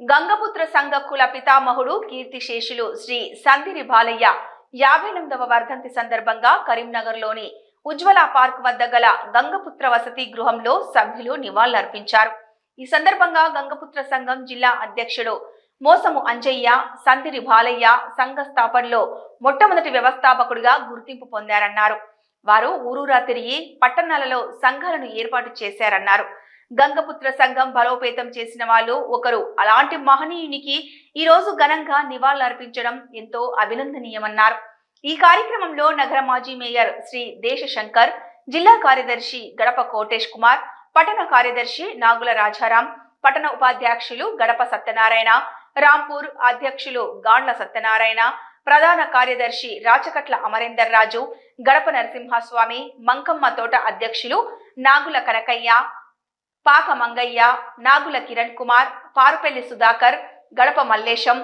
గంగపుత్ర సంఘ కుల పితామహుడు కీర్తిశేషులు శ్రీ సందిరి బాలయ్య. యాభై ఎనిమిదవ వర్ధంతి సందర్భంగా కరీంనగర్లోని ఉజ్వల పార్క్ వద్ద గల గంగపుత్ర వసతి గృహంలో సభ్యులు నివాళులర్పించారు. ఈ సందర్భంగా గంగపుత్ర సంఘం జిల్లా అధ్యక్షుడు మోసము అంజయ్య సందిరి బాలయ్య సంఘ స్థాపనలో మొట్టమొదటి వ్యవస్థాపకుడిగా గుర్తింపు పొందారన్నారు. వారు ఊరూరా తిరిగి పట్టణాలలో సంఘాలను ఏర్పాటు చేశారన్నారు. గంగపుత్ర సంఘం బలోపేతం చేసిన వాళ్ళు ఒకరు. అలాంటి మహనీయునికి ఈ రోజు ఘనంగా నివాళులర్పించడం ఎంతో అభినందనీయమన్నారు. ఈ కార్యక్రమంలో నగర మాజీ మేయర్ శ్రీ దేశశంకర్ జిల్లా కార్యదర్శి గడప కోటేష్ కుమార్ పట్టణ కార్యదర్శి నాగుల రాజారాం పట్టణ ఉపాధ్యక్షులు గడప సత్యనారాయణ రాంపూర్ అధ్యక్షులు గాండ్ల సత్యనారాయణ ప్రధాన కార్యదర్శి రాచకట్ల అమరేందర్ రాజు గడప నరసింహస్వామి మంకమ్మ తోట అధ్యక్షులు నాగుల కనకయ్య పాక మంగయ్య నాగుల కిరణ్ కుమార్ పారుపల్లి సుధాకర్ గడప మల్లేశం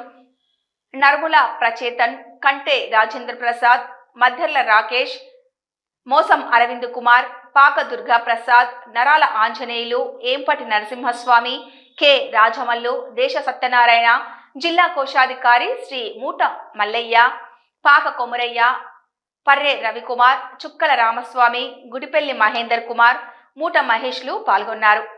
నర్ముల ప్రచేతన్ కంటే రాజేంద్ర ప్రసాద్ మధ్యర్ల రాకేష్ మోసం అరవింద్ కుమార్ పాక దుర్గా ప్రసాద్ నరాల ఆంజనేయులు ఏంపటి నరసింహస్వామి కె రాజమల్లు దేశ సత్యనారాయణ జిల్లా కోశాధికారి శ్రీ మూట మల్లయ్య పాక కొమరయ్య పర్రె రవికుమార్ చుక్కల రామస్వామి గుడిపెల్లి మహేందర్ కుమార్ మూట మహేష్లు పాల్గొన్నారు.